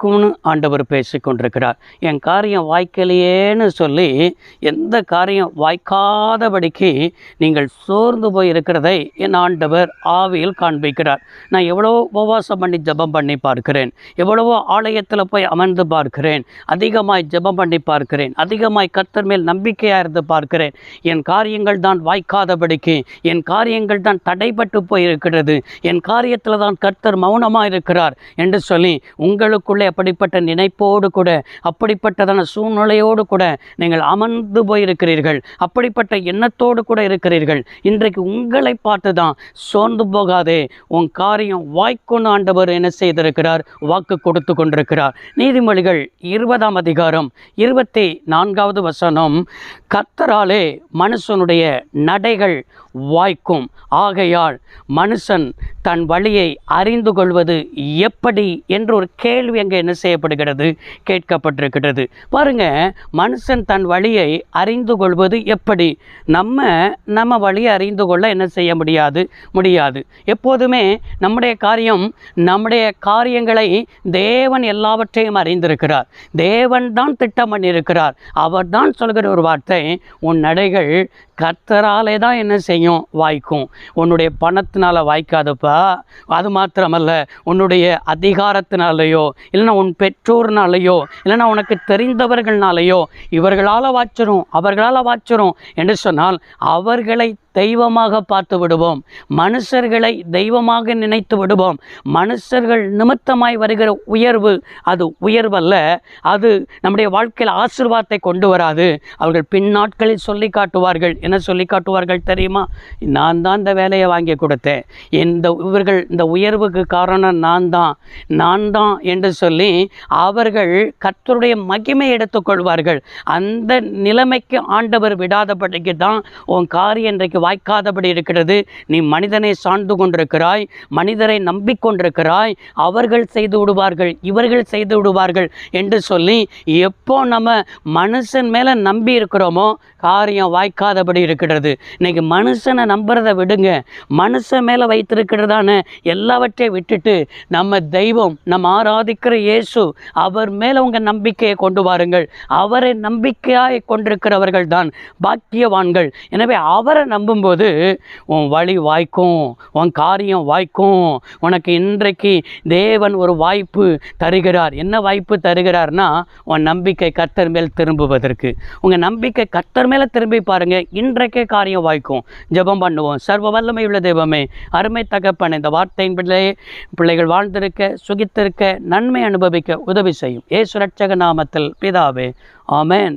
நடக்கும்னு ஆண்டவர் பேசிக்கொண்டிருக்கிறார். என் காரியம் வாய்க்கலையேன்னு சொல்லி எந்த காரியம் வாய்க்காதபடிக்கு நீங்கள் சோர்ந்து போய் இருக்கிறதை என் ஆண்டவர் ஆவியில் காண்பிக்கிறார். நான் எவ்வளவோ உபவாசம் பண்ணி ஜெபம் பண்ணி பார்க்கிறேன். எவ்வளவோ ஆலயத்தில் போய் அமர்ந்து பார்க்கிறேன். அதிகமாய் ஜெபம் பண்ணி பார்க்கிறேன். அதிகமாய் கர்த்தர் மேல் நம்பிக்கையாக இருந்து பார்க்கிறேன். என் காரியங்கள் தான் வாய்க்காதபடிக்கு என் காரியங்கள் தான் தடைப்பட்டு போயிருக்கிறது. என் காரியத்தில் தான் கர்த்தர் மௌனமாக இருக்கிறார் என்று சொல்லி உங்களுக்குள்ளே அப்படிப்பட்ட நினைப்போடு கூட அப்படிப்பட்டதான சூழ்நிலையோடு கூட நீங்கள் அமர்ந்து போயிருக்கிறீர்கள். அப்படிப்பட்ட எண்ணத்தோடு கூட இருக்கிறீர்கள். இன்றைக்கு உங்களை பார்த்து தான் சோர்ந்து போகாதே உன் காரியம் வாய்க்கொண்டு ஆண்டவர் என்ன செய்திருக்கிறார்? வாக்கு கொடுத்து கொண்டிருக்கிறார். நீதிமொழிகள் இருபதாம் அதிகாரம் இருபத்தி நான்காவது வசனம் கத்தராலே மனுஷனுடைய நடைகள் வாய்க்கும். ஆகையால் மனுஷன் தன் வழியை அறிந்து கொள்வது எப்படி என்ற ஒரு கேள்வி அங்கே என்ன செய்யப்படுகிறது? கேட்கப்பட்டிருக்கிறது பாருங்க மனுஷன் தன் வழியை அறிந்து கொள்வது எப்படி? நம்ம நம்ம வழியை அறிந்து கொள்ள என்ன செய்ய முடியாது? முடியாது. எப்போதுமே நம்முடைய காரியம் நம்முடைய காரியங்களை தேவன் எல்லாவற்றையும் அறிந்திருக்கிறார். தேவன் தான் திட்டம் பண்ணியிருக்கிறார். அவர் தான் சொல்கிற ஒரு வார்த்தை உன் நடைகள் கர்த்தராலே தான் என்ன செய்யும் வாய்க்கும். உன்னுடைய பணத்தினால வாய்க்காதப்பா. அது மாத்திரமல்ல உன்னுடைய அதிகாரத்தினாலேயோ இல்லைன்னா உன் பெற்றோர்னாலேயோ இல்லைன்னா உனக்கு தெரிந்தவர்கள்னாலேயோ இவர்களால் வாச்சிரும் அவர்களால் வாச்சிரும். என்று சொன்னால் அவர்களை தெய்வமாக பார்த்து விடுவோம். மனுஷர்களை தெய்வமாக நினைத்து விடுவோம். மனுஷர்கள் நிமித்தமாய் வருகிற உயர்வு அது உயர்வல்ல. அது நம்முடைய வாழ்க்கையில் ஆசிர்வாதத்தை கொண்டு வராது. அவர்கள் பின்னாட்களில் சொல்லி காட்டுவார்கள். என்ன சொல்லி காட்டுவார்கள் தெரியுமா? நான் தான் இந்த வேலையை வாங்கி கொடுத்தேன். இந்த இவர்கள் இந்த உயர்வுக்கு காரணம் நான் தான். நான் தான் என்று சொல்லி அவர்கள் கர்த்தருடைய மகிமை எடுத்துக்கொள்வார்கள் அந்த நிலைமைக்கு ஆண்டவர் விடாதபடிக்கு தான் உன் காரியம் இன்றைக்கு வாய்க்காதபடி இருக்கிறது. நீ மனிதனை சார்ந்து கொண்டிருக்கிறாய் மனிதரை நம்பிக்கொண்டிருக்கிறாய் அவர்கள் செய்து விடுவார்கள் இவர்கள் செய்து விடுவார்கள் என்று சொல்லி எப்போ நம்ம மனுஷன் மேலே நம்பி இருக்கிறோமோ காரியம் வாய்க்காதபடி இருக்கிறது. இன்னைக்கு மனுஷனை நம்புறதை விடுங்க. மனுஷன் மேலே வைத்திருக்கிறதான எல்லாவற்றையும் விட்டுட்டு நம்ம தெய்வம் நம்ம ஆராதிக்கிற இயேசு அவர் மேலே உங்கள் நம்பிக்கையை கொண்டு வாருங்கள். அவரை நம்பிக்கையாக கொண்டிருக்கிறவர்கள் தான் பாக்கியவான்கள். எனவே அவரை நம்ப நம்பும்போது உன் வழி வாய்க்கும் உன் காரியம் வாய்க்கும் உனக்கு இன்றைக்கு தேவன் ஒரு வாய்ப்பு தருகிறார். என்ன வாய்ப்பு தருகிறார்னா உன் நம்பிக்கை கத்தர் மேல் திரும்புவதற்கு. உங்கள் நம்பிக்கை கத்தர் மேலே திரும்பி பாருங்கள் இன்றைக்கே காரியம் வாய்க்கும். ஜெபம் பண்ணுவோம். சர்வ வல்லமை உள்ள தெய்வமே அருமை தகப்பன் இந்த வார்த்தையின் பிள்ளையே பிள்ளைகள் வாழ்ந்திருக்க சுகித்திருக்க நன்மை அனுபவிக்க உதவி செய்யும். ஏ சுரட்சக நாமத்தில் பிதாவே ஆமேன்.